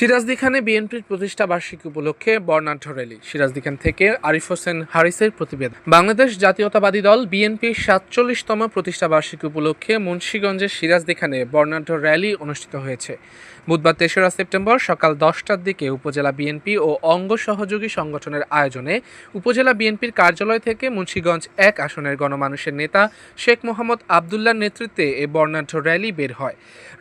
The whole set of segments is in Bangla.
সিরাজদি খানে বিএনপির প্রতিষ্ঠা বার্ষিকী উপলক্ষে বর্ণাঢ্য র্যালি। সিরাজদি খান থেকে আরিফ হোসেন হারিসের প্রতিবেদন। বাংলাদেশ জাতীয়তাবাদী দল বিএনপির সাতচল্লিশতম প্রতিষ্ঠা বার্ষিকী উপলক্ষে মুন্সীগঞ্জের সিরাজদি খানে বর্ণাঢ্য র্যালি অনুষ্ঠিত হয়েছে। বুধবার তেসরা সেপ্টেম্বর সকাল দশটার দিকে উপজেলা বিএনপি ও অঙ্গ সহযোগী সংগঠনের আয়োজনে উপজেলা বিএনপির কার্যালয় থেকে মুন্সীগঞ্জ এক আসনের গণমানুষের নেতা শেখ মোহাম্মদ আবদুল্লার নেতৃত্বে এ বর্ণাঢ্য র্যালি বের হয়।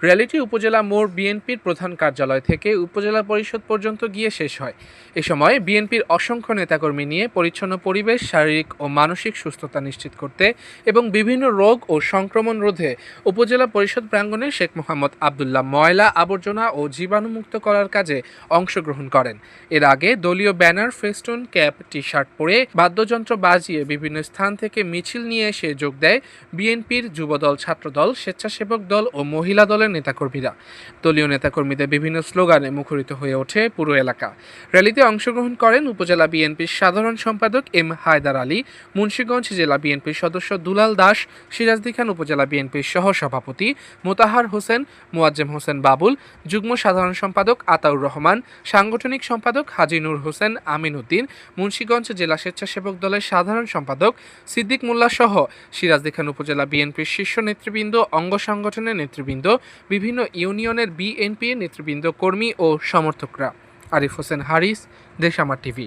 র্যালিটি উপজেলা মোড় বিএনপির প্রধান কার্যালয় থেকে উপজেলা পরিষদ পর্যন্ত গিয়ে শেষ হয়। এ সময় বিএনপির অসংখ্য নেতাকর্মী নিয়ে পরিচ্ছন্ন পরিবেশ, শারীরিক ও মানসিক সুস্থতা নিশ্চিত করতে এবং বিভিন্ন রোগ ও সংক্রমণ রোধে উপজেলা পরিষদ প্রাঙ্গণে শেখ মোহাম্মদ আবদুল্লাহ ময়লা, আবর্জনা ও জীবাণুমুক্ত করার কাজে অংশগ্রহণ করেন। এর আগে দলীয় banner, festoon, cap T shirt পরে বাদ্যযন্ত্র বাজিয়ে বিভিন্ন স্থান থেকে মিছিল নিয়ে এসে যোগ দেয় বিএনপির যুবদল, ছাত্রদল, স্বেচ্ছাসেবক দল ও মহিলা দলের নেতাকর্মীরা। দলীয় নেতাকর্মীদের বিভিন্ন স্লোগানে মুখরিত হয়ে ওঠে পুরো এলাকা। র্যালিতে অংশগ্রহণ করেন উপজেলা বিএনপির সাধারণ সম্পাদক এম হায়দার আলী, মুন্সীগঞ্জ জেলা বিএনপির সদস্য দুলাল দাস, সিরাজদি খান উপজেলা বিএনপির সহ সভাপতি মোতাহার হোসেন, মোয়াজ্জেম হোসেন বাবুল, যুগ্ম সাধারণ সম্পাদক আতাউর রহমান, সাংগঠনিক সম্পাদক হাজি নূর হোসেন আমিন উদ্দিন মুন্সীগঞ্জ জেলা স্বেচ্ছাসেবক দলের সাধারণ সম্পাদক সিদ্দিক মোল্লা সহ সিরাজদি খান উপজেলা বিএনপির শীর্ষ নেতৃবৃন্দ, অঙ্গ সংগঠনের নেতৃবৃন্দ, বিভিন্ন ইউনিয়নের বিএনপি নেতৃবৃন্দ, কর্মী ও সমর্থকরা। আরিফ হোসেন হারিস দেশামার টিভি।